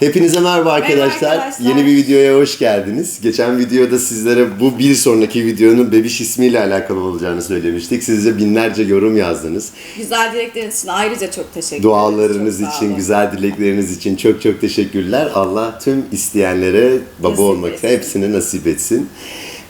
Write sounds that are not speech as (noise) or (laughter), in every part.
Hepinize merhaba arkadaşlar. arkadaşlar. Yeni bir videoya hoş geldiniz. Geçen videoda sizlere bu bir sonraki videonun bebiş ismiyle alakalı olacağını söylemiştik. Siz de binlerce yorum yazdınız. Güzel dilekleriniz için ayrıca çok teşekkür ederiz. Dualarınız Çok için, güzel dilekleriniz için çok çok teşekkürler. Allah tüm isteyenlere baba Nasip olmak etsin. hepsine nasip etsin.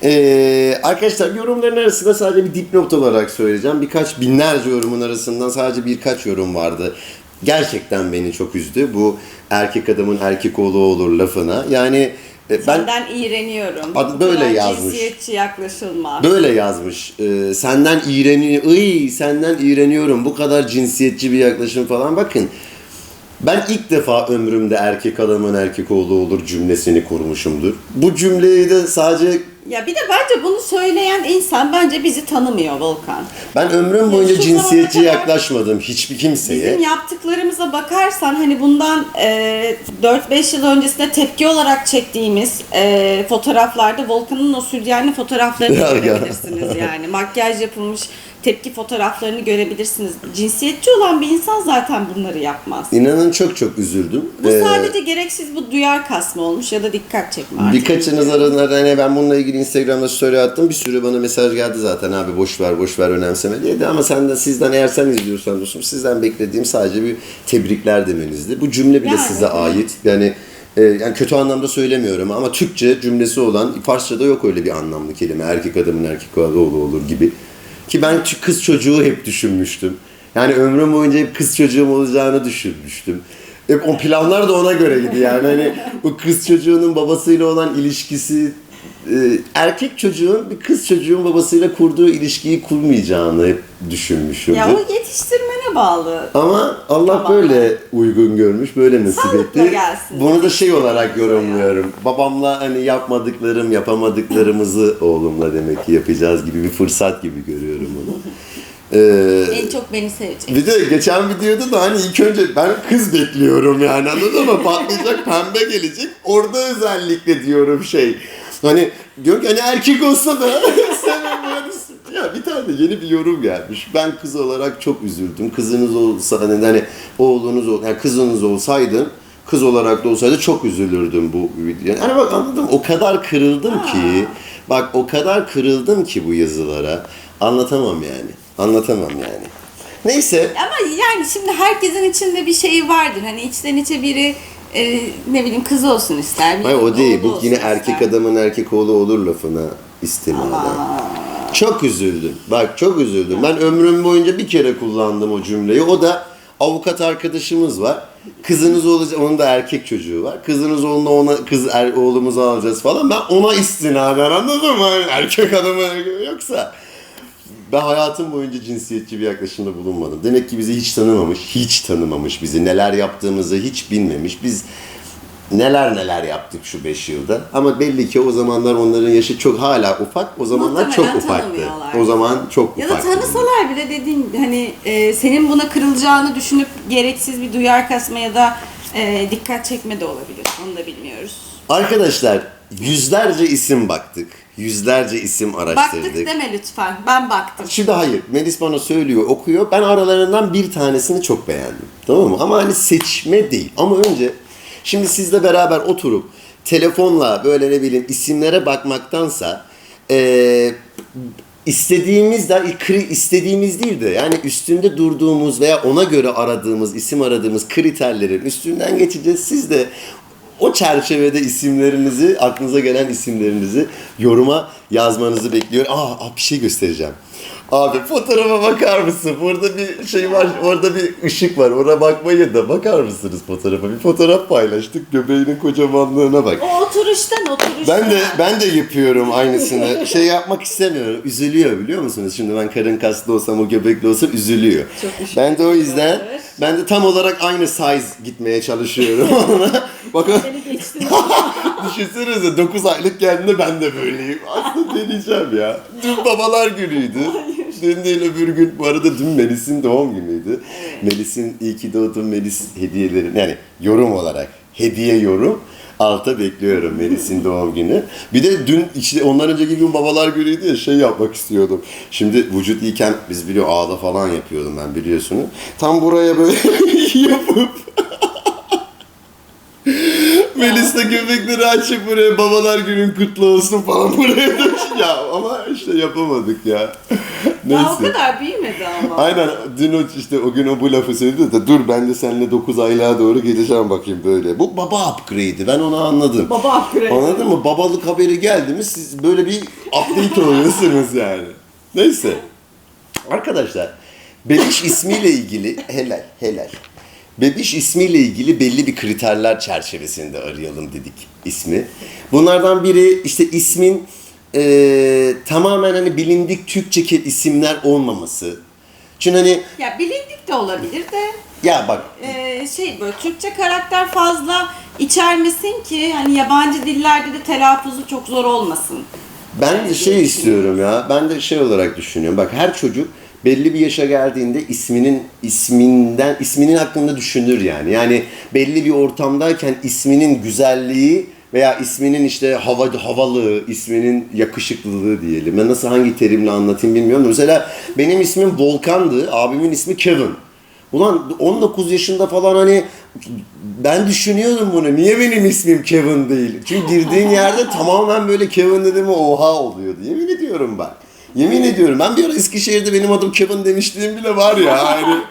Ee, arkadaşlar yorumların arasında sadece bir dipnot olarak söyleyeceğim. Birkaç binlerce yorumun arasından sadece birkaç yorum vardı. Gerçekten beni çok üzdü. Bu erkek adamın erkek oğlu olur lafına. Yani e, ben Senden iğreniyorum. Bu böyle yazmış. Cinsiyetçi yaklaşılmaz. Böyle yazmış. Ee, senden iğreniyor. Iy, senden iğreniyorum. Bu kadar cinsiyetçi bir yaklaşım falan. Bakın. Ben ilk defa ömrümde erkek adamın erkek oğlu olur cümlesini kurmuşumdur. Bu cümleyi de sadece Ya bir de bence bunu söyleyen insan bence bizi tanımıyor Volkan. ben ömrüm boyunca şu cinsiyetçi zamana kadar yaklaşmadım hiçbir kimseye. Bizim yaptıklarımıza bakarsan hani bundan e, 4-5 yıl öncesinde tepki olarak çektiğimiz e, fotoğraflarda Volkan'ın o süryenli fotoğraflarını Ya, ya. görebilirsiniz yani. (laughs) Makyaj yapılmış tepki fotoğraflarını görebilirsiniz. Cinsiyetçi olan bir insan zaten bunları yapmaz. İnanın çok çok üzüldüm. Bu Ee, sadece gereksiz bu duyar kasma olmuş ya da dikkat çekme artık. Birkaçınız aranızda hani ben bununla ilgili Instagram'da story attım. Bir sürü bana mesaj geldi zaten abi boş ver boş ver önemseme diye de ama senden sizden eğer sen izliyorsan dostum sizden beklediğim sadece bir tebrikler demenizdi. Bu cümle bile Yani, size evet. ait. Yani e, yani kötü anlamda söylemiyorum ama Türkçe cümlesi olan Farsça'da yok öyle bir anlamlı kelime. Erkek adamın erkek oğlu olur gibi. Ki ben kız çocuğu hep düşünmüştüm. Yani ömrüm boyunca hep kız çocuğum olacağını düşünmüştüm. Hep o planlar da ona göreydi yani. Hani bu kız çocuğunun babasıyla olan ilişkisi erkek çocuğun bir kız çocuğun babasıyla kurduğu ilişkiyi kurmayacağını hep düşünmüşümdür. Ya o yetiştirmene bağlı. Ama Allah Tamam. böyle uygun görmüş, böyle nasip Sağlıkla etti. gelsin. Bunu da şey olarak Sağlıkla yorumluyorum. Babamla hani yapmadıklarım, yapamadıklarımızı (laughs) oğlumla demek ki yapacağız gibi bir fırsat gibi görüyorum bunu. (laughs) Ee, En çok beni sevecek. bir de geçen videoda da hani ilk önce ben kız bekliyorum yani anladın mı? (laughs) Patlayacak pembe gelecek. Orada özellikle diyorum şey. Hani diyor ki hani erkek olsa da. (laughs) Ya bir tane yeni bir yorum gelmiş. Ben kız olarak çok üzüldüm. Kızınız olsa hani, hani oğlunuz ol, yani kızınız olsaydı kız olarak da olsaydı çok üzülürdüm bu. Yani bak anladım o kadar kırıldım ki bak o kadar kırıldım ki bu yazılara. Anlatamam yani. Anlatamam yani. Neyse. Ama yani şimdi herkesin içinde bir şeyi vardır. Hani içten içe biri e, ne bileyim kız olsun ister. biri Hayır o değil. Bu yine ister. erkek adamın erkek oğlu olur lafına istinaden. Çok üzüldüm. Bak çok üzüldüm. Ben ömrüm boyunca bir kere kullandım o cümleyi. O da avukat arkadaşımız var. Kızınız olacak, onun da erkek çocuğu var. Kızınız olduğunda ona kız er, oğlumuzu alacağız falan. Ben ona istinaden anladın mı? Hani erkek adamı yoksa ben hayatım boyunca cinsiyetçi bir yaklaşımda bulunmadım. Demek ki bizi hiç tanımamış, hiç tanımamış bizi. Neler yaptığımızı hiç bilmemiş. Biz neler neler yaptık şu 5 yılda. Ama belli ki o zamanlar onların yaşı çok hala ufak. O zamanlar çok Muhtemelen ufaktı. tanımıyorlar. O zaman çok Ya da ufaktı. tanısalar bile dediğin hani e, senin buna kırılacağını düşünüp gereksiz bir duyar kasma ya da e, dikkat çekme de olabilir. Onu da bilmiyoruz. Arkadaşlar yüzlerce isim baktık. Yüzlerce isim araştırdık. Baktık deme lütfen. Ben baktım. Şimdi hayır. Melis bana söylüyor, okuyor. Ben aralarından bir tanesini çok beğendim. Tamam mı? Ama hani seçme değil. Ama önce şimdi sizle beraber oturup telefonla böyle ne bileyim isimlere bakmaktansa eee istediğimiz de istediğimiz değil de yani üstünde durduğumuz veya ona göre aradığımız isim aradığımız kriterlerin üstünden geçeceğiz. Siz de o çerçevede isimlerinizi, aklınıza gelen isimlerinizi yoruma yazmanızı bekliyorum. Aa, aa, bir şey göstereceğim. Abi fotoğrafa bakar mısın? Burada bir şey var, orada bir ışık var. Ona bakmayın da bakar mısınız fotoğrafa? Bir fotoğraf paylaştık. Göbeğinin kocamanlığına bak. O oturuştan oturuştan. Ben de ben de yapıyorum aynısını. Şey yapmak istemiyorum. Üzülüyor biliyor musunuz? Şimdi ben karın kaslı olsam o göbekli olsam üzülüyor. Çok üşütücü Ben de o yüzden olabilir. ben de tam olarak aynı size gitmeye çalışıyorum (laughs) ona. Bakın (laughs) düşünsenize 9 aylık geldiğinde ben de böyleyim. Aslında deneyeceğim ya. Dün babalar günüydü. Dün değil öbür gün. Bu arada dün Melis'in doğum günüydü. Melis'in iyi ki doğdun Melis hediyelerini yani yorum olarak hediye yorum alta bekliyorum Melis'in (laughs) doğum günü. Bir de dün işte ondan önceki gün babalar günüydü ya şey yapmak istiyordum. Şimdi vücut iyiken biz biliyor ağda falan yapıyordum ben biliyorsunuz. Tam buraya böyle (laughs) yapıp Melis de köpekleri açıp buraya babalar günün kutlu olsun falan buraya da ya ama işte yapamadık ya. Neyse. Daha o kadar büyümedi ama. Aynen dün o işte o gün o bu lafı söyledi de dur ben de seninle 9 aylığa doğru geleceğim bakayım böyle. Bu baba upgrade'i ben onu anladım. Baba upgrade. Anladın mı? Babalık haberi geldi mi siz böyle bir update oluyorsunuz yani. Neyse. Arkadaşlar Bebiş ismiyle ilgili helal helal. Bebiş ismiyle ilgili belli bir kriterler çerçevesinde arayalım dedik ismi. Bunlardan biri işte ismin eee, tamamen hani bilindik Türkçe isimler olmaması. Çünkü hani Ya bilindik de olabilir de ya bak e, şey böyle Türkçe karakter fazla içermesin ki hani yabancı dillerde de telaffuzu çok zor olmasın. Ben de şey istiyorum ya. Ben de şey olarak düşünüyorum. Bak her çocuk belli bir yaşa geldiğinde isminin isminden isminin hakkında düşünür yani. Yani belli bir ortamdayken isminin güzelliği veya isminin işte hava havalı, isminin yakışıklılığı diyelim. Ben nasıl hangi terimle anlatayım bilmiyorum. Mesela benim ismim Volkan'dı, abimin ismi Kevin. Ulan 19 yaşında falan hani ben düşünüyordum bunu. Niye benim ismim Kevin değil? Çünkü girdiğin yerde tamamen böyle Kevin dediğim oha oluyordu. Yemin ediyorum bak. Yemin ediyorum. Ben bir ara Eskişehir'de benim adım Kevin demişliğim bile var ya. Yani, (laughs)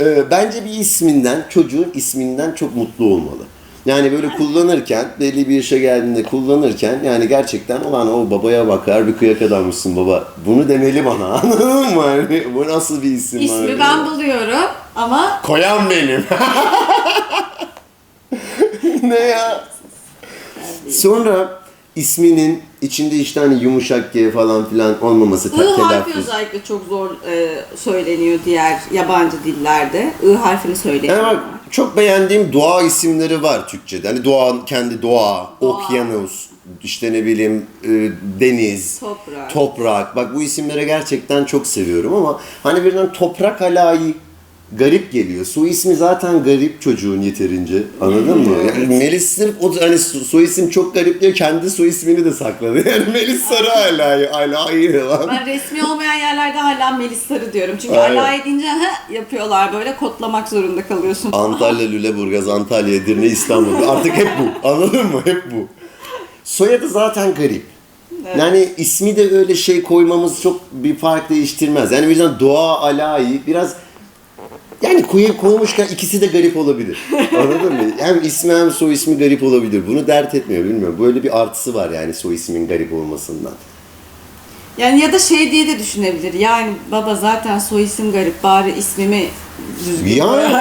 Ee, bence bir isminden, çocuğun isminden çok mutlu olmalı. Yani böyle kullanırken, belli bir yaşa geldiğinde kullanırken yani gerçekten ulan o babaya bakar bir kıyak adammışsın baba. Bunu demeli bana (laughs) anladın mı? Yani, bu nasıl bir isim? İsmi abi? ben buluyorum ama Koyan benim. (laughs) ne ya? Sonra isminin içinde işte hani yumuşak G falan filan olmaması I harfi telaffuz. özellikle çok zor e, söyleniyor diğer yabancı dillerde. I harfini söyleniyor. bak çok beğendiğim doğa isimleri var Türkçe'de. Hani doğa, kendi doğa, okyanus, işte ne bileyim e, deniz, Toprak. toprak. Bak bu isimleri gerçekten çok seviyorum ama hani birden toprak alayı garip geliyor. Soy ismi zaten garip çocuğun yeterince. Anladın mı? Yani Melis sırf o hani so- soy isim çok garip diye kendi soy ismini de sakladı. (laughs) Yani Melis Sarı alayı, alayı lan. Ben resmi olmayan yerlerde hala Melis Sarı diyorum. Çünkü Aynen. ala edince ha yapıyorlar böyle kodlamak zorunda kalıyorsun. Antalya, (laughs) Lüleburgaz, Antalya, Edirne, İstanbul. Artık hep bu. (laughs) Anladın mı? Hep bu. Soyadı zaten garip. Yani ismi de öyle şey koymamız çok bir fark değiştirmez. Yani o yüzden Doğa, Alayi biraz yani koy, koymuşken ikisi de garip olabilir. Anladın mı? Hem ismi hem soy ismi garip olabilir. Bunu dert etmiyor bilmiyorum. Böyle bir artısı var yani soy ismin garip olmasından. Yani ya da şey diye de düşünebilir. Yani baba zaten soy isim garip bari ismimi düzgün Ya.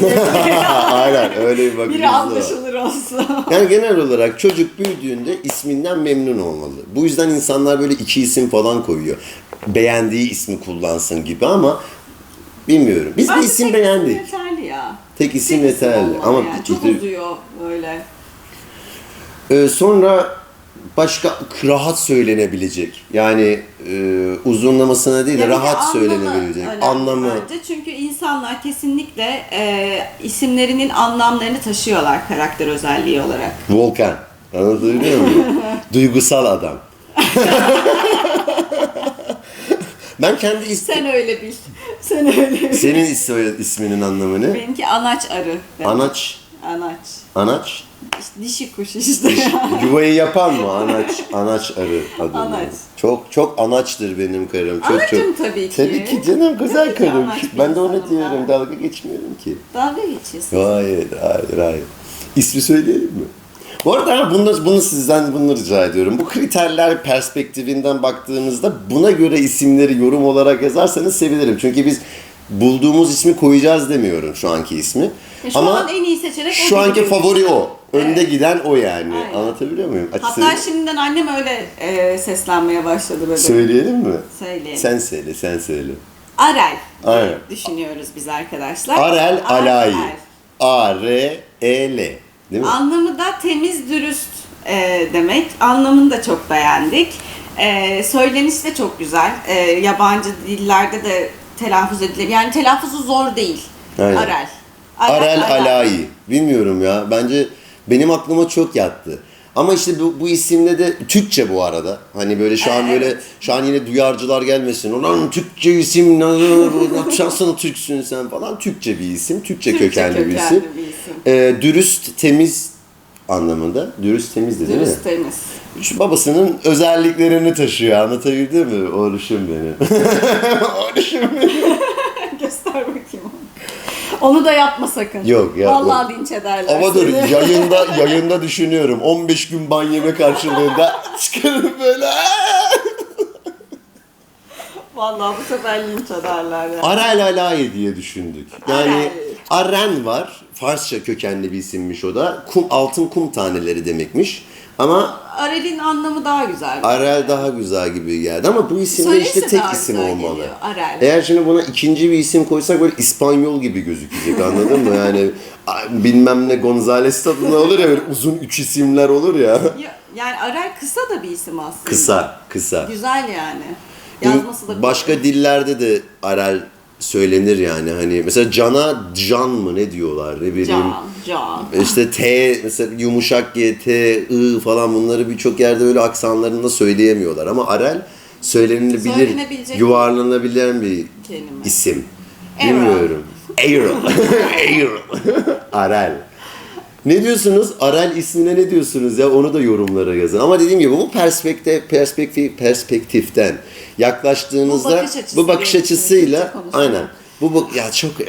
diye. (laughs) Aynen öyle bir bakış Biri açısı var. anlaşılır olsun. Yani genel olarak çocuk büyüdüğünde isminden memnun olmalı. Bu yüzden insanlar böyle iki isim falan koyuyor. Beğendiği ismi kullansın gibi ama bilmiyorum. Biz bir Bence isim tek beğendik. yeterli ya. Tek isim Tek yeterli. olmalı Ama yani. çok işte- uzuyor böyle. Ee, sonra başka rahat söylenebilecek. Yani e, uzunlamasına değil de Ya bir de rahat anlamı söylenebilecek. önemli Anlamı. Bence çünkü insanlar kesinlikle e, isimlerinin anlamlarını taşıyorlar karakter özelliği olarak. Volkan. Anlatabiliyor muyum? (laughs) Duygusal adam. (laughs) ben kendi is- Sen öyle bil. Sen öyle. Senin is- isminin anlamı ne? Benimki anaç arı. demek. Anaç. Anaç. Anaç. İşte dişi kuş işte. (laughs) Yuvayı yapan mı? Anaç. Anaç arı adı. Anaç. Çok çok anaçtır benim karım. Çok Anacım çok. tabii ki. Tabii ki canım güzel Tabii ki karım. anaç bir Ben de onu insanım diyorum. ben. Dalga geçmiyorum ki. Dalga geçiyorsun. Hayır, hayır, hayır. İsmi söyleyelim mi? Bu arada bunu, bunu sizden bunu rica ediyorum. Bu kriterler perspektifinden baktığınızda buna göre isimleri yorum olarak yazarsanız sevinirim. Çünkü biz bulduğumuz ismi koyacağız demiyorum şu anki ismi. E, Şu Ama an en iyi seçenek o şu anki gibi favori o. Önde giden o yani. Aynen. Anlatabiliyor muyum? Açık Hatta söyleyeyim. şimdiden annem öyle e, seslenmeye başladı böyle. Söyleyelim mi? Söyleyelim. Sen söyle, sen söyle. Arel. Aynen. Düşünüyoruz biz arkadaşlar. Arel Alayi. Arel. A-R-E-L. Değil mi? Anlamı da temiz, dürüst e, demek. Anlamını da çok beğendik. E, söylenişi de çok güzel. E, yabancı dillerde de telaffuz edilir. Yani telaffuzu zor değil. Aynen. Arel. Arel Alayi. Bilmiyorum ya. Bence benim aklıma çok yattı. Ama işte bu, bu isimle de Türkçe bu arada. Hani böyle şu an Ee, böyle evet. şu an yine duyarcılar gelmesin. Ulan Türkçe isim ne şansını Türksün sen falan. Türkçe bir isim. Türkçe, Türkçe kökenli, bir kökenli isim. bir isim. Ee, dürüst, temiz anlamında. Dürüst temizdi değil mi? Dürüst temiz. Şu babasının özelliklerini taşıyor. Anlatabildim mi? Oğluşum benim. (laughs) Oğluşum benim. Göster bakayım onu. Da yapma sakın. Yok, yapma. Vallahi linç ederler Ama dur yayında (laughs) yayında düşünüyorum. 15 gün ban yeme karşılığında (laughs) çıkarıp böyle Vallahi bu sefer linç ederler ya. Arel Alayi diye düşündük. Yani Arel. Aren var. Farsça kökenli bir isimmiş o da. Kum, altın kum taneleri demekmiş. Ama Arel'in anlamı daha güzel. Arel daha güzel gibi geldi ama bu isimde Söylesi işte tek daha isim güzel olmalı. geliyor, Arel. Eğer şimdi buna ikinci bir isim koysak böyle İspanyol gibi gözükecek anladın mı? Yani a- bilmem ne Gonzales tadında olur ya böyle uzun üç isimler olur ya. Ya- Yani Arel kısa da bir isim aslında. Kısa, kısa. Güzel yani. Yazması da kolay. Başka dillerde de Arel söylenir yani hani mesela cana can mı ne diyorlar ne bileyim. Can, can. İşte T mesela yumuşak G, T, I falan bunları birçok yerde öyle aksanlarında söyleyemiyorlar ama Arel söylenilebilir, yuvarlanabilen bir kelime. isim. Bilmiyorum. Errol. (laughs) Errol. Arel. Ne diyorsunuz? Arel ismine ne diyorsunuz ya? Onu da yorumlara yazın. Ama dediğim gibi bu perspektif, perspektif, perspektiften yaklaştığınızda Bu bakış açısı bu bakış açısıyla aynen. Bu bak ya çok e,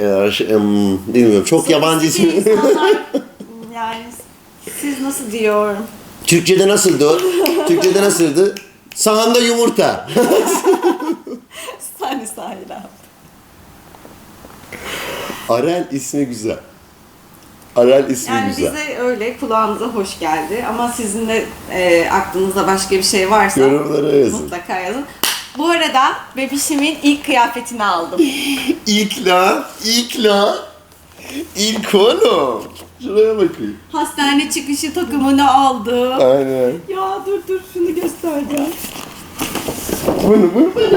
bilmiyorum çok yabancı isim. Sofistike insanlar yani siz nasıl diyor? Türkçede nasıldı? Türkçede nasıldı? Sahanda yumurta. Sani sahil abi. Arel ismi güzel. Arel ismi Yani güzel. bize öyle kulağınıza hoş geldi ama sizin de e, aklınızda başka bir şey varsa Yorumlara yazın. mutlaka yazın. Bu arada bebişimin ilk kıyafetini aldım. (laughs) İlk la, ilk la, ilk oğlum. Şuraya bakayım. Hastane çıkışı takımını aldım. Aynen. Ya dur dur şunu göstereceğim. Bunu bunu Tipe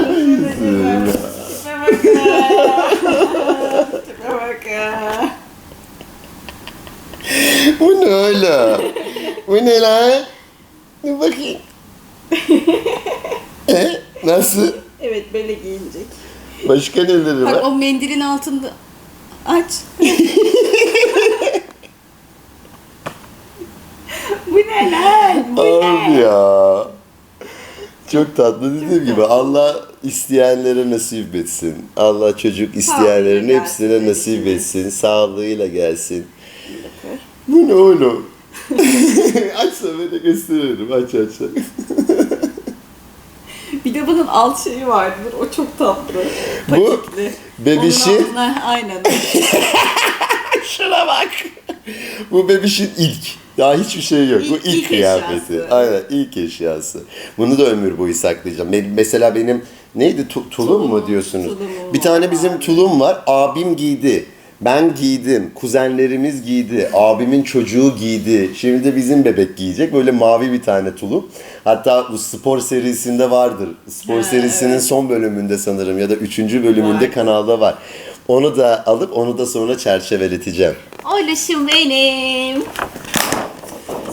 bakın. (laughs) Tipe bakın. (laughs) Bu ne öyle? Bu ne lan? Dur bakayım. (laughs) e, nasıl? Evet böyle giyinecek. Başka neleri Bak var? o mendilin altında aç. (laughs) Bu ne lan? Bu Abi ne? ya. Çok tatlı dediğim gibi Allah isteyenlere nasip etsin. Allah çocuk isteyenlerin Sağlığıyla hepsine gelsin, nasip etsin. Sağlığıyla gelsin. Bu ne oğlum? Açsa ben de gösteririm. Aç aç. Bir de bunun alt şeyi vardır. O çok tatlı. Bu Paketli. bebişi- Onun altına, aynen. (laughs) Şuna bak. Bu bebişin ilk. Daha hiçbir şey yok. Bu İlk- ilk, ilk kıyafeti. eşyası. Aynen ilk eşyası. Bunu da ömür boyu saklayacağım. Benim, mesela benim neydi tu- tulum mu diyorsunuz? tulumum Bir tane bizim tulum var. Abim giydi. Ben giydim. Kuzenlerimiz giydi. Abimin çocuğu giydi. Şimdi de bizim bebek giyecek. Böyle mavi bir tane tulum. Hatta bu spor serisinde vardır. Spor Ha, serisinin evet. son bölümünde sanırım ya da üçüncü bölümünde Var. kanalda var. Onu da alıp onu da sonra çerçeveleteceğim. Oğluşum benim.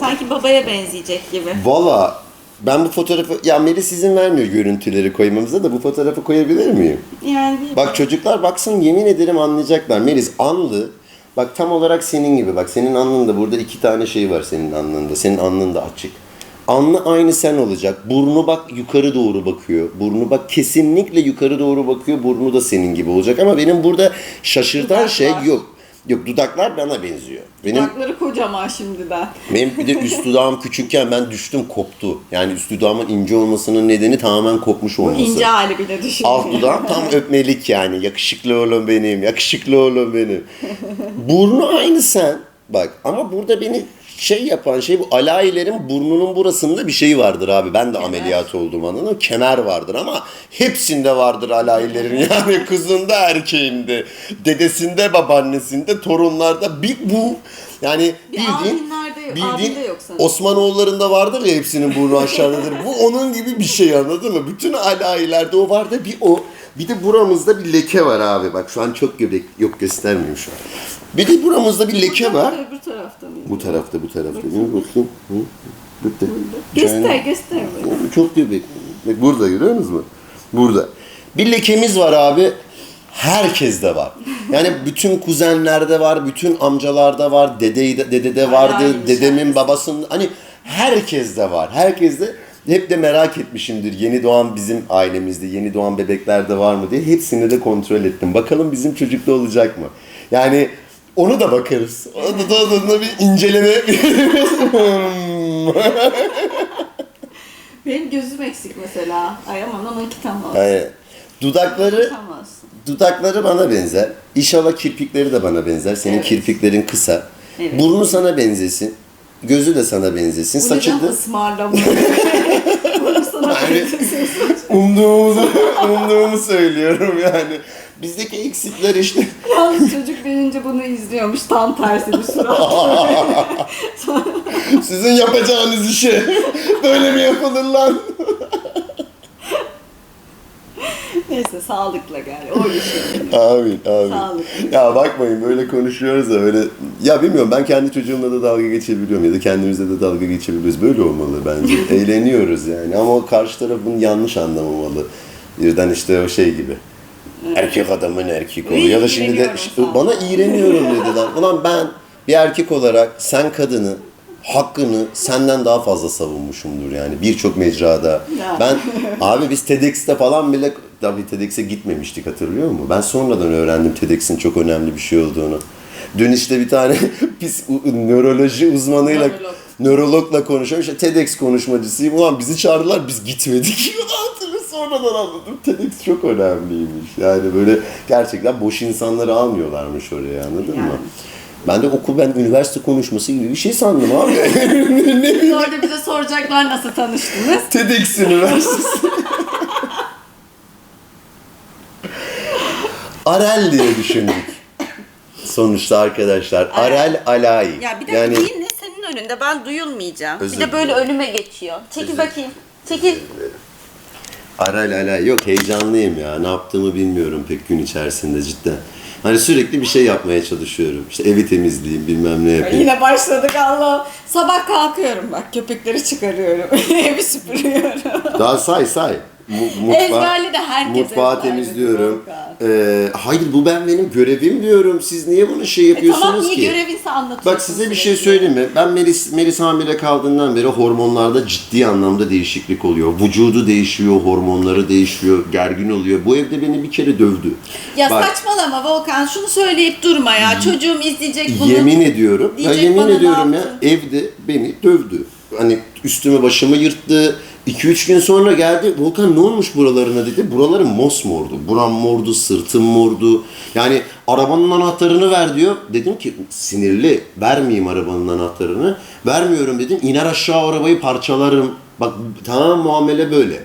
Sanki babaya benzeyecek gibi. Valla ben bu fotoğrafı ya Melis izin vermiyor görüntüleri koymamıza da bu fotoğrafı koyabilir miyim? Yani bir Bak çocuklar baksın yemin ederim anlayacaklar. Melis anlı bak tam olarak senin gibi bak senin alnında burada iki tane şey var senin alnında. Senin alnın da açık. Alnı aynı sen olacak. Burnu bak yukarı doğru bakıyor. Burnu bak kesinlikle yukarı doğru bakıyor. Burnu da senin gibi olacak ama benim burada şaşırtan Dudaklar. şey yok. Yok dudaklar bana benziyor. Benim dudakları kocaman şimdiden. benim bir de üst dudağım küçükken ben düştüm koptu. Yani üst dudağımın ince olmasının nedeni tamamen kopmuş Bu olması. ince hali bile düşün. Alt dudağım tam öpmelik yani. Yakışıklı oğlum benim, yakışıklı oğlum benim. (laughs) Burnu aynı sen. Bak ama burada beni şey yapan şey bu alayilerin burnunun burasında bir şey vardır abi. Ben de ameliyat oldum mı? Kemer vardır ama hepsinde vardır alayilerin. (laughs) Yani kızında erkeğinde, dedesinde, babaannesinde, torunlarda bir bu. Yani Bir bildiğin, bildiğin. Osmanoğullarında vardır ya hepsinin burnu aşağıdadır. Bu onun gibi bir şey anladın mı? Bütün alayilerde o var da bir o. Bir de buramızda bir leke var abi. Bak şu an çok göbek yok göstermiyorum şu an. Bir de buramızda bir leke var. Öbür tarafta mı? Bu tarafta bu tarafta. Bir bakayım. Hı? Bitti. Göster göster. bak. Çok göbek. Bak burada görüyor musunuz mu? Burada. Bir lekemiz var abi. Herkeste var. Yani bütün kuzenlerde var, bütün amcalarda var, dede dedede vardı, Hayalmiş dedemin herkes. babasının hani herkeste var. Herkeste hep de merak etmişimdir. Yeni doğan bizim ailemizde, yeni doğan bebeklerde var mı diye hepsini de kontrol ettim. Bakalım bizim çocukta olacak mı? Yani onu da bakarız. Onu da, da, da bir inceleme. (laughs) (laughs) Benim gözüm eksik mesela. Ay aman onunki tam olsun. yani dudakları. Dudakları bana benzer. İnşallah kirpikleri de bana benzer. Senin Evet. kirpiklerin kısa. Evet. Burnu sana benzesin. Gözü de sana benzesin. Bu Saçı neden da (laughs) sana Yani- umduğumuzu, umduğumu söylüyorum yani. Bizdeki eksikler işte. (laughs) Yalnız çocuk büyüyünce bunu izliyormuş. Tam tersi bir surat. (laughs) Sizin yapacağınız işe böyle mi yapılır lan? Neyse sağlıkla gel. O işi. Amin, amin. Ya bakmayın böyle konuşuyoruz da öyle... Ya bilmiyorum ben kendi çocuğumla da dalga geçebiliyorum ya da kendimizle de dalga geçebiliyoruz. Böyle olmalı bence. (laughs) Eğleniyoruz yani ama karşı taraf bunu yanlış anlamamalı. Birden işte o şey gibi. Erkek adamın erkek oluyor. Ya da şimdi de işte bana iğreniyorum dediler. Ulan ben bir erkek olarak sen kadını hakkını senden daha fazla savunmuşumdur yani birçok mecrada. Ben abi biz TEDx'te falan bile tabii TEDx'e gitmemiştik hatırlıyor musun? Ben sonradan öğrendim TEDx'in çok önemli bir şey olduğunu. Dün işte bir tane (laughs) pis nöroloji uzmanıyla Nörolog. nörologla konuşuyorum. İşte TEDx konuşmacısıyım. Ulan bizi çağırdılar biz gitmedik. (laughs) Sonradan anladım. TEDx çok önemliymiş. Yani böyle gerçekten boş insanları almıyorlarmış oraya anladın Yani. mı? Ben de okul ben üniversite konuşması gibi bir şey sandım abi. (laughs) ne bileyim. Orada bize soracaklar nasıl tanıştınız? TEDx Üniversitesi. (laughs) Arel diye düşündük. Sonuçta arkadaşlar. Arel Alay. Ya bir de yani senin önünde ben duyulmayacağım. Özür bir de böyle önüme geçiyor. Çekil Özür bakayım. Çekil. Arel Alay. Yok heyecanlıyım ya. Ne yaptığımı bilmiyorum pek gün içerisinde cidden. Hani sürekli bir şey yapmaya çalışıyorum. İşte evi temizleyeyim, bilmem ne yapayım. Yine başladık Allah. Sabah kalkıyorum bak köpekleri çıkarıyorum. (laughs) Evi süpürüyorum. Daha say say. Mu- Ezberli de herkes Mutfağı ezberli. temizliyorum. Ee, hayır bu ben benim görevim diyorum. Siz niye bunu şey E yapıyorsunuz tamam niye ki? görevinse anlatıyorsun. Bak size bir şey sürekli. söyleyeyim mi? Ben Melis, Melis hamile kaldığından beri hormonlarda ciddi anlamda değişiklik oluyor. Vücudu değişiyor, hormonları değişiyor, gergin oluyor. Bu evde beni bir kere dövdü. Ya Bak, saçmalama Volkan şunu söyleyip durma ya. Çocuğum izleyecek bunu. yemin ediyorum, ya Diyecek yemin bana ne ediyorum ya yaptın? evde beni dövdü. Hani üstümü başımı yırttı. 2-3 gün sonra geldi. Volkan ne olmuş buralarına dedi. Buralarım mosmordu. Buram mordu, sırtım mordu. Yani arabanın anahtarını ver diyor. Dedim ki sinirli. Vermeyeyim arabanın anahtarını. Vermiyorum dedim. İner aşağı arabayı parçalarım. Bak tamam muamele böyle.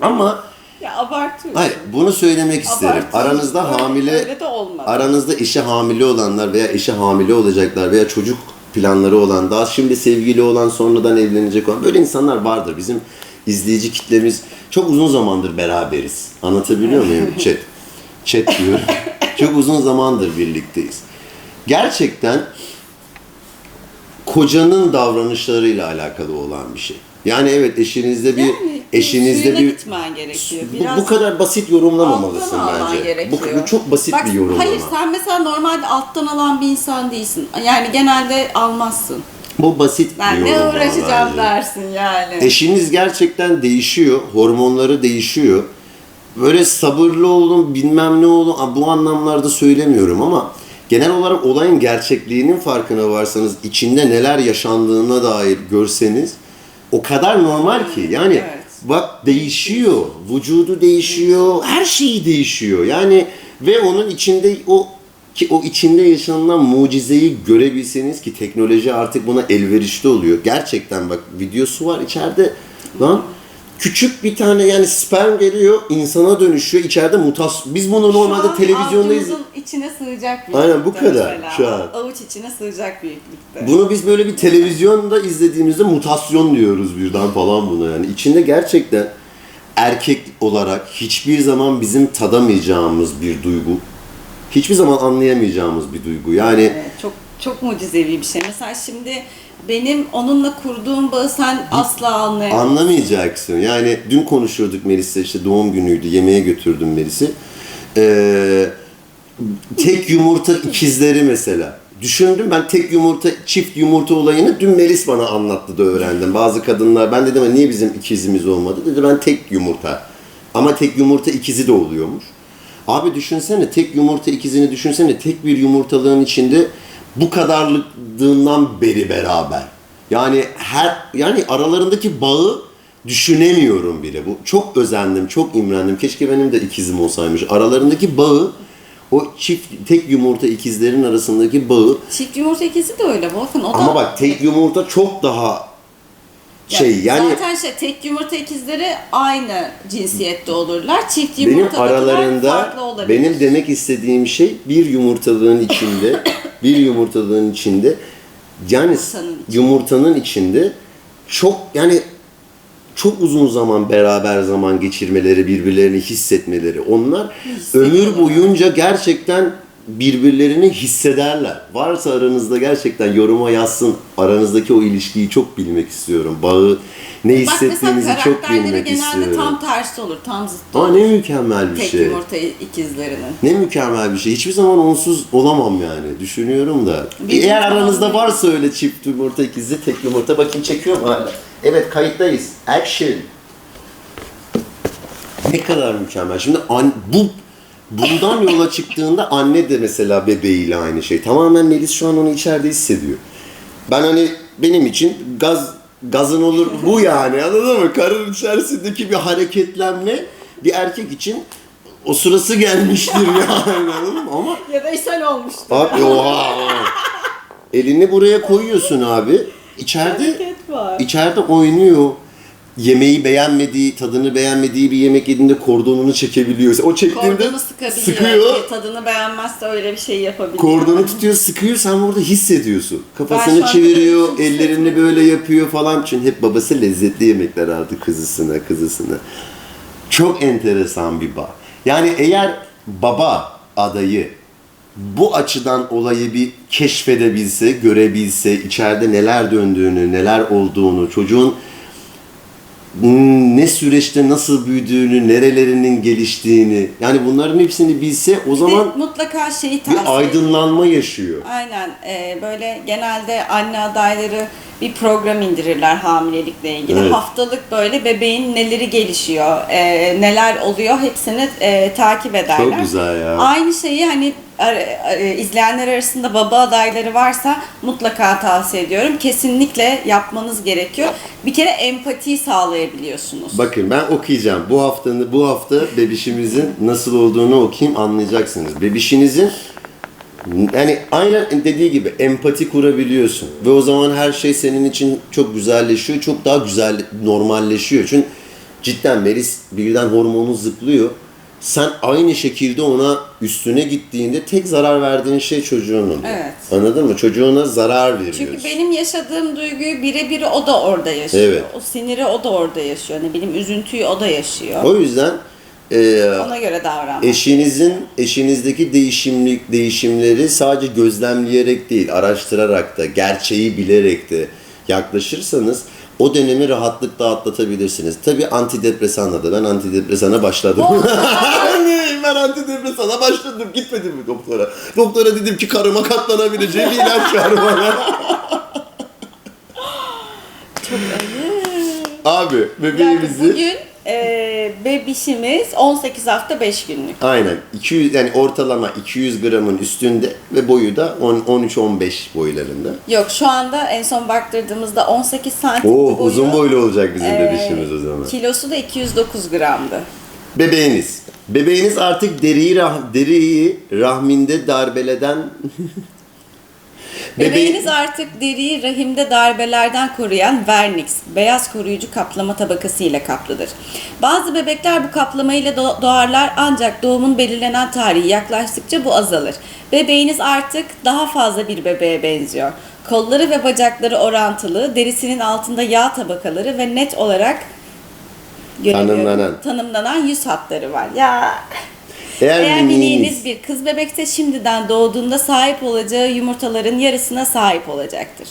Ama Ya abartıyorsun. hayır bunu söylemek isterim. Aranızda Öyle- hamile öyle de olmadı. aranızda eşi hamile olanlar veya eşi hamile olacaklar veya çocuk planları olan, daha şimdi sevgili olan, sonradan evlenecek olan böyle insanlar vardır. Bizim izleyici kitlemiz çok uzun zamandır beraberiz. Anlatabiliyor muyum? (laughs) Chat. Chat diyorum. çok uzun zamandır birlikteyiz. Gerçekten kocanın davranışlarıyla alakalı olan bir şey. Yani evet eşinizde bir Yani eşinizde suyuna bir gitmen gerekiyor. bu, Biraz bu kadar basit yorumlamamalısın alttan alman bence. Bu, gerekiyor. bu çok basit Bak, bir yorumlama. Hayır sen mesela normalde alttan alan bir insan değilsin. Yani genelde almazsın. Bu basit bir Ben ne yorumlama uğraşacağım bence. dersin yani. Eşiniz gerçekten değişiyor, hormonları değişiyor. Böyle sabırlı olun, bilmem ne olun, bu anlamlarda söylemiyorum ama genel olarak olayın gerçekliğinin farkına varsanız, içinde neler yaşandığına dair görseniz o kadar normal ki. Yani Evet. bak değişiyor, vücudu değişiyor, her şeyi değişiyor. Yani ve onun içinde o ki o içinde yaşanılan mucizeyi görebilseniz ki teknoloji artık buna elverişli oluyor. Gerçekten bak videosu var içeride lan küçük bir tane yani sperm geliyor insana dönüşüyor içeride mutas biz bunu normalde an televizyonda iz- avucumuzun içine sığacak büyüklükte. Aynen, bu kadar mesela. şu an. Avuç içine sığacak büyüklükte. Bunu biz böyle bir televizyonda izlediğimizde mutasyon diyoruz birden falan buna yani. İçinde gerçekten erkek olarak hiçbir zaman bizim tadamayacağımız bir duygu. Hiçbir zaman anlayamayacağımız bir duygu. Yani Evet, çok çok mucizevi bir şey. Mesela şimdi benim onunla kurduğum bağı sen asla anlayamazsın. anlamayacaksın. Yani dün konuşuyorduk Melis'le işte doğum günüydü. Yemeğe götürdüm Melis'i. Ee, tek yumurta ikizleri mesela. Düşündüm ben tek yumurta, çift yumurta olayını dün Melis bana anlattı da öğrendim. Bazı kadınlar, ben dedim niye bizim ikizimiz olmadı? Dedi ben tek yumurta. Ama tek yumurta ikizi de oluyormuş. Abi düşünsene tek yumurta ikizini düşünsene tek bir yumurtalığın içinde bu kadarlığından beri beraber. Yani her yani aralarındaki bağı düşünemiyorum bile. Bu çok özendim, çok imrendim. Keşke benim de ikizim olsaymış. Aralarındaki bağı o çift tek yumurta ikizlerin arasındaki bağı Çift yumurta ikizi de öyle Volkan. O da ama bak tek yumurta çok daha şey yani Zaten şey tek yumurta ikizleri aynı cinsiyette olurlar. Çift benim yumurta aralarında farklı olabilir. benim demek istediğim şey bir yumurtalığın içinde (coughs) bir yumurtalığın içinde yani Yumurtanın yumurtanın içinde çok yani çok uzun zaman beraber zaman geçirmeleri, birbirlerini hissetmeleri. Onlar ömür boyunca gerçekten birbirlerini hissederler. Varsa aranızda gerçekten yoruma yazsın. Aranızdaki o ilişkiyi çok bilmek istiyorum. Bağı ne Bak hissettiğinizi çok bilmek genelde istiyorum. tam tersi olur. Tam zıttı Aa olur. ne mükemmel bir Tek şey. yumurta ikizlerinin. Ne mükemmel bir şey. Hiçbir zaman onsuz olamam yani. Düşünüyorum da. Bizim Eğer aranızda tamam. varsa öyle çift yumurta ikizi, tek yumurta. Bakayım çekiyor mu hala? Evet kayıttayız. Action. Ne kadar mükemmel. Şimdi an, bu bundan yola çıktığında anne de mesela bebeğiyle aynı şey. Tamamen Melis şu an onu içeride hissediyor. Ben hani benim için gaz gazın olur bu yani anladın mı? Karın içerisindeki bir hareketlenme bir erkek için o sırası gelmiştir (laughs) yani anladın mı? Ama Ya da ishal olmuştur. abi oha. Elini buraya koyuyorsun abi. İçeride Hareket var. içeride oynuyor. Yemeği beğenmediği, tadını beğenmediği bir yemek yediğinde kordonunu çekebiliyor. O çektiğinde Kordonu sıkabiliyor. sıkıyor. Tadını beğenmezse öyle bir şey yapabiliyor. Kordonu tutuyor, sıkıyor. Sen burada hissediyorsun. Ben Kafasını an çeviriyor, hiç ellerini böyle yapıyor falan. Çünkü hep babası lezzetli yemekler aldı kızısına, kızısına. Çok enteresan bir bağ. Yani eğer baba adayı bu açıdan olayı bir keşfedebilse, görebilse, içeride neler döndüğünü, neler olduğunu, çocuğun ne süreçte nasıl büyüdüğünü, nerelerinin geliştiğini, yani bunların hepsini bilse o zaman mutlaka şeyi tavsiye bir aydınlanma yaşıyor. Aynen. Ee, böyle genelde anne adayları bir program indirirler hamilelikle ilgili. Evet. Haftalık böyle bebeğin neleri gelişiyor, e, neler oluyor hepsini e, takip ederler. Çok güzel ya. Aynı şeyi hani izleyenler arasında baba adayları varsa mutlaka tavsiye ediyorum. Kesinlikle yapmanız gerekiyor. Bir kere empatiyi sağlayabiliyorsunuz. Bakın ben okuyacağım. Bu haftanın bu hafta bebişimizin nasıl olduğunu okuyayım anlayacaksınız. Bebişinizin yani aynen dediği gibi empati kurabiliyorsun. Ve o zaman her şey senin için çok güzelleşiyor. Çok daha güzel, normalleşiyor. Çünkü cidden Melis birden hormonu zıplıyor. Sen aynı şekilde ona üstüne gittiğinde tek zarar verdiğin şey çocuğunun. Evet. Anladın mı? Çocuğuna zarar veriyorsun. Çünkü benim yaşadığım duyguyu birebir o da orada yaşıyor. Evet. O siniri o da orada yaşıyor. Ne bileyim üzüntüyü o da yaşıyor. O yüzden e, Ona göre davran. Eşinizin eşinizdeki değişimlik değişimleri sadece gözlemleyerek değil, araştırarak da, gerçeği bilerek de yaklaşırsanız o dönemi rahatlıkla atlatabilirsiniz. Tabii antidepresanla da ben antidepresana başladım. (laughs) ben antidepresana başladım. Gitmedim mi doktora? Doktora dedim ki karıma katlanabileceğim bir ilaç ver bana. Abi Yani bebeğimizi bugün e, bebişimiz 18 hafta 5 günlük. Aynen. 200 yani ortalama 200 gramın üstünde ve boyu da 10 13-15 boylarında. Yok şu anda en son baktırdığımızda 18 santim Oo boyu. uzun boylu olacak bizim e, bebişimiz o zaman. Kilosu da 209 gramdı. Bebeğiniz. Bebeğiniz artık deriyi rah deriyi rahminde darbeleden (laughs) Bebeğiniz artık deriyi rahimde darbelerden koruyan vernix, beyaz koruyucu kaplama tabakası ile kaplıdır. Bazı bebekler bu kaplama ile do- doğarlar ancak doğumun belirlenen tarihi yaklaştıkça bu azalır. Bebeğiniz artık daha fazla bir bebeğe benziyor. Kolları ve bacakları orantılı, derisinin altında yağ tabakaları ve net olarak Tanımlanan. tanımlanan yüz hatları var. Ya eğer, eğer miniğiniz bir kız bebekse şimdiden doğduğunda sahip olacağı yumurtaların yarısına sahip olacaktır.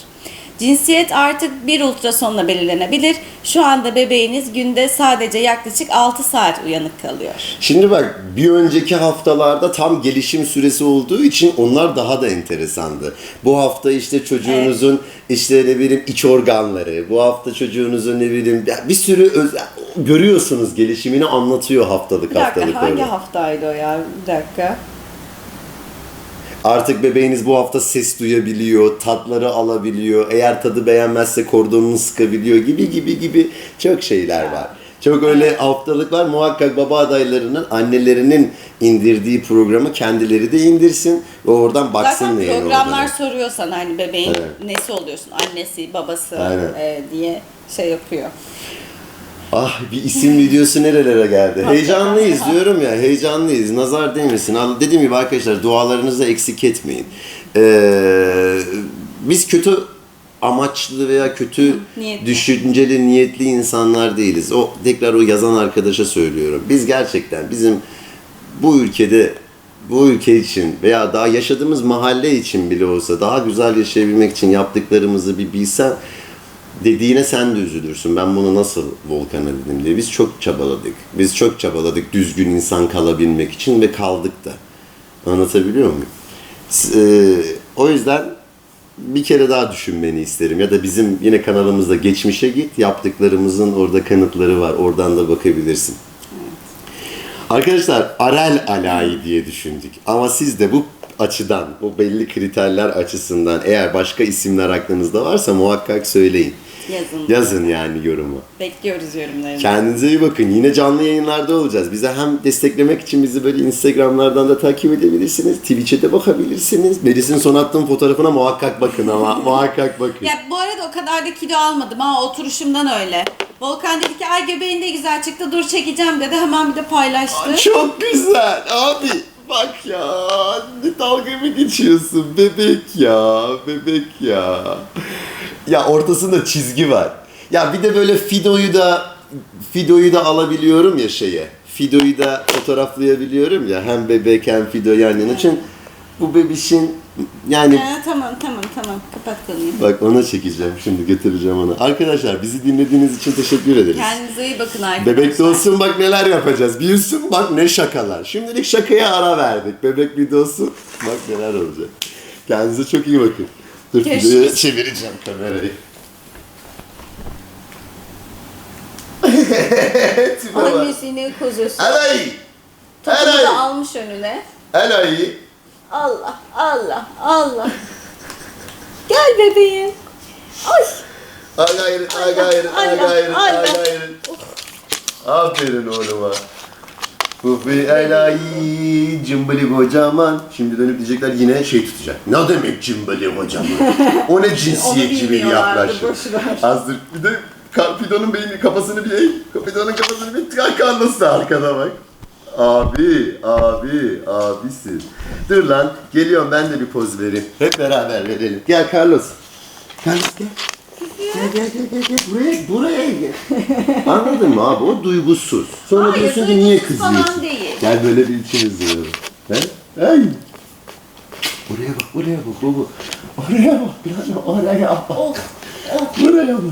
Cinsiyet artık bir ultrasonla belirlenebilir. Şu anda bebeğiniz günde sadece yaklaşık 6 saat uyanık kalıyor. Şimdi bak bir önceki haftalarda tam gelişim süresi olduğu için onlar daha da enteresandı. Bu hafta işte çocuğunuzun işte ne bileyim iç organları, bu hafta çocuğunuzun ne bileyim bir sürü öz- görüyorsunuz gelişimini anlatıyor haftalık Bir dakika haftalık hangi öyle. haftaydı o ya? Bir dakika. Artık bebeğiniz bu hafta ses duyabiliyor, tatları alabiliyor. Eğer tadı beğenmezse kordonunu sıkabiliyor gibi gibi gibi çok şeyler var. Çok öyle haftalıklar muhakkak baba adaylarının annelerinin indirdiği programı kendileri de indirsin ve oradan baksın Zaten neyin programlar olduğunu. soruyor sana hani bebeğin Evet. nesi oluyorsun? Annesi, babası Aynen. e, diye şey yapıyor. Ah bir isim videosu nerelere geldi. (laughs) Heyecanlıyız diyorum ya heyecanlıyız. Nazar değmesin. Al- Dediğim gibi arkadaşlar dualarınızı eksik etmeyin. Ee, biz kötü amaçlı veya kötü Niyetli. düşünceli niyetli insanlar değiliz. O tekrar o yazan arkadaşa söylüyorum. Biz gerçekten bizim bu ülkede bu ülke için veya daha yaşadığımız mahalle için bile olsa daha güzel yaşayabilmek için yaptıklarımızı bir bilsen dediğine sen de üzülürsün. Ben bunu nasıl Volkan'a dedim diye. Biz çok çabaladık. Biz çok çabaladık düzgün insan kalabilmek için ve kaldık da. Anlatabiliyor muyum? S- e, o yüzden bir kere daha düşünmeni isterim. Ya da bizim yine kanalımızda geçmişe git. Yaptıklarımızın orada kanıtları var. Oradan da bakabilirsin. Arkadaşlar Arel Alai diye düşündük. Ama siz de bu açıdan, bu belli kriterler açısından eğer başka isimler aklınızda varsa muhakkak söyleyin. Yazın. Yazın yani yorumu. Bekliyoruz yorumlarını. Kendinize iyi bakın. Yine canlı yayınlarda olacağız. Bize hem desteklemek için bizi böyle Instagram'lardan da takip edebilirsiniz. Twitch'e de bakabilirsiniz. Melis'in son attığım fotoğrafına muhakkak bakın ama. (laughs) muhakkak bakın. Ya bu arada o kadar da kilo almadım ha oturuşumdan öyle. Volkan dedi ki ay göbeğin de güzel çıktı dur çekeceğim dedi hemen bir de paylaştı. Çok güzel abi. Bak ya ne dalga mı geçiyorsun bebek ya bebek ya. Ya ortasında çizgi var. Ya bir de böyle Fido'yu da Fido'yu da alabiliyorum ya şeye. Fido'yu da fotoğraflayabiliyorum ya hem bebek hem Fido yan yana. Çünkü bu bebişin yani Ha, tamam tamam tamam kapat konuyu. bak ona çekeceğim şimdi getireceğim onu. Arkadaşlar bizi dinlediğiniz için teşekkür ederiz. Kendinize iyi bakın arkadaşlar. Bebek olsun bak neler yapacağız. Büyüsün bak ne şakalar. Şimdilik şakaya ara verdik. Bebek videosu bak neler olacak. Kendinize çok iyi bakın. Dur videoya çevireceğim kamerayı. (laughs) Tipe bak. Annesini kuzusu. Elay! Topumu da Elay! almış önüne. Elay! Allah Allah Allah. Gel bebeğim. Ay. A gayrı, a gayrı, a Allah, gayrı, a Allah. gayrı. Aferin oğluma. Bu bir elay cımbılı kocaman. Şimdi dönüp diyecekler yine şey tutacak. Ne demek cımbılı kocaman? O ne (laughs) cinsiyetçi bir yaklaşım. Azdır. Bir de Ka- Fido'nun beyni kafasını bir eğ. Kafasını bir tıkar da arkada bak. Abi, abi, abisin. Dur lan, geliyorum ben de bir poz vereyim. Hep beraber verelim. Gel Carlos. Carlos gel. Gel gel gel gel gel buraya buraya gel. (laughs) Anladın mı abi? O duygusuz. Sonra Hayır, diyorsun ki niye duygusuz falan kızıyorsun? değil. Gel böyle bir içimiz diyorum. He? Ay. Buraya bak, buraya bak, baba. Oraya bak, biraz oraya bak. Of. Buraya bak.